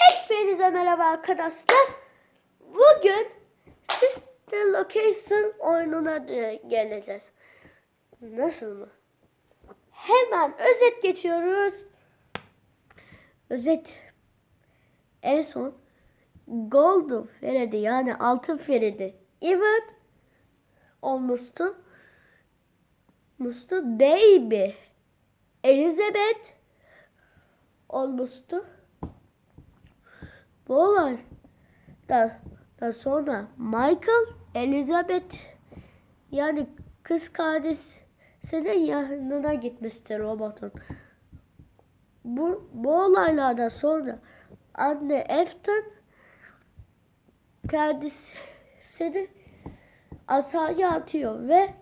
Hepinize merhaba arkadaşlar. Bugün Sister Location oyununa geleceğiz. Nasıl mı? Hemen özet geçiyoruz. Özet. En son Gold Feridi yani altın Feridi event olmuştu. Mustu Baby Elizabeth olmuştu. Bu olay da, da sonra Michael Elizabeth yani kız kardeşinin yanına gitmiştir robotun. Bu, bu olaylardan sonra anne Efton kendisini aşağıya atıyor ve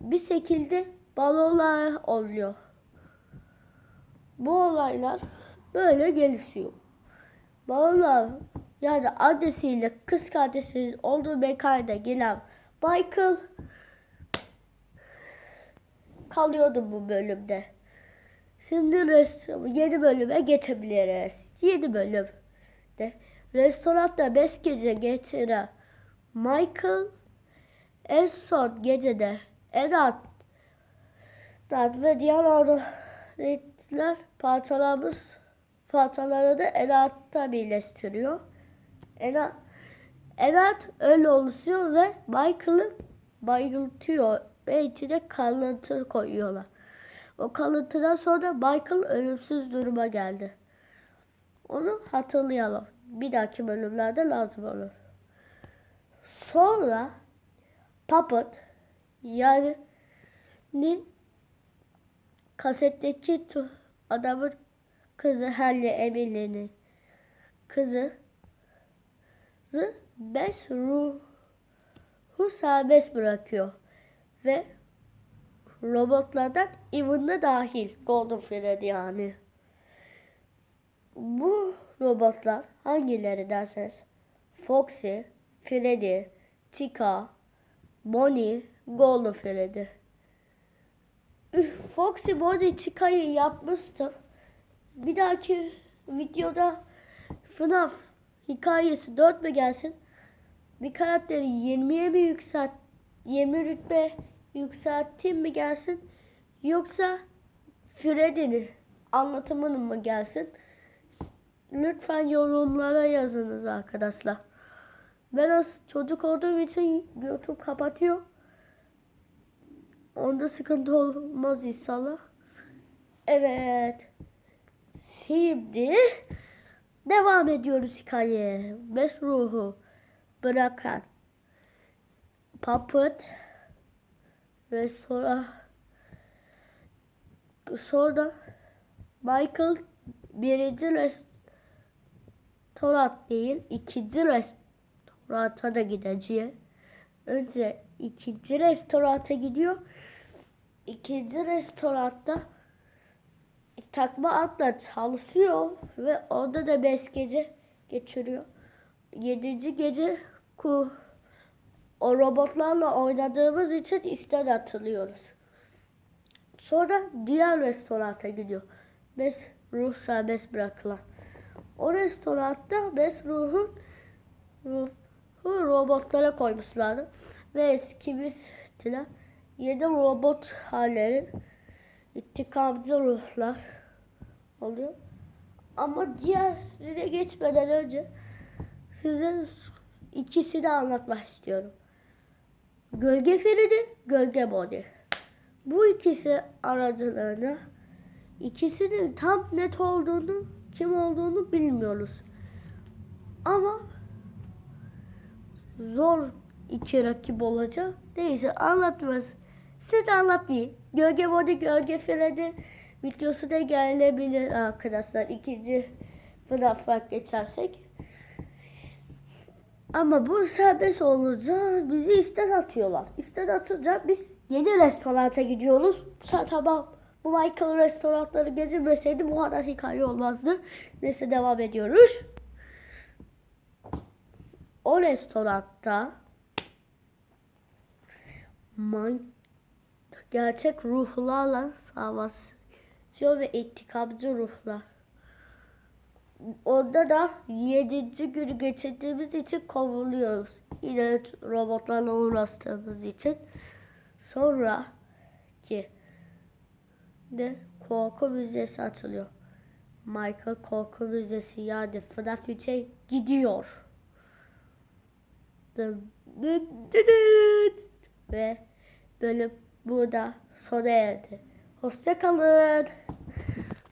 bir şekilde balonlar oluyor. Bu olaylar böyle gelişiyor. Balonlar yani annesiyle kız kardeşinin olduğu mekanda gelen Michael kalıyordu bu bölümde. Şimdi rest yeni bölüme geçebiliriz. Yeni bölümde restoranda 5 gece geçiren Michael en son gecede Edat Dad ve diğer aletler parçalarımız parçaları da Edat'ta birleştiriyor. Edat, Edat öyle oluşuyor ve Michael'ı bayıltıyor ve içine kalıntı koyuyorlar. O kalıntıdan sonra Michael ölümsüz duruma geldi. Onu hatırlayalım. Bir dahaki bölümlerde lazım olur. Sonra Puppet yani ni kasetteki adamın kızı Halle Emily'nin kızı zı beş ruhu serbest bırakıyor ve robotlardan Evan'da dahil Golden Fred yani. Bu robotlar hangileri derseniz Foxy, Freddy, Chica, Bonnie, Golden Freddy. Foxy, Bonnie, Chica'yı yapmıştım. Bir dahaki videoda FNAF hikayesi 4 mü gelsin? Bir karakteri 20'ye mi yükselt 20 rütbe yükselteyim mi gelsin? Yoksa Freddy'nin anlatımının mı gelsin? Lütfen yorumlara yazınız arkadaşlar. Ben az çocuk olduğum için YouTube kapatıyor. Onda sıkıntı olmaz inşallah. Evet. Şimdi devam ediyoruz hikayeye. Beş ruhu bırakan Puppet ve sonra sonra Michael birinci restoran değil ikinci restoranta da gideceği. Önce ikinci restoranta gidiyor. İkinci restoranda takma atla çalışıyor ve orada da beş gece geçiriyor. Yedinci gece ku o robotlarla oynadığımız için isten atılıyoruz. Sonra diğer restoranta gidiyor. Beş ruh serbest bırakılan. O restoranda beş ruhun ruhu robotlara koymuşlardı. Ve eskimizdiler. Yedi robot halleri intikamcı ruhlar oluyor. Ama diğerine geçmeden önce size ikisini anlatmak istiyorum. Gölge Feridi, Gölge Body. Bu ikisi aracılığını ikisinin tam net olduğunu, kim olduğunu bilmiyoruz. Ama zor iki rakip olacak. Neyse anlatmaz. Size anlatmayayım. Gölge Body, Gölge Feridi videosu da gelebilir arkadaşlar. İkinci FNAF'a geçersek. Ama bu serbest olunca bizi isten atıyorlar. İsten atınca biz yeni restoranta gidiyoruz. Sa- Tamam bu Michael restoranları gezilmeseydi bu kadar hikaye olmazdı. Neyse devam ediyoruz. O restoranda man gerçek ruhlarla savaşıyor ve intikamcı ruhlar. onda da 7. günü geçirdiğimiz için kovuluyoruz. Yine robotlarla uğraştığımız için. Sonra ki de korku müzesi açılıyor. Michael korku müzesi yani FNAF 3'e gidiyor. Ve bölüm burada sona erdi. Hoşçakalın.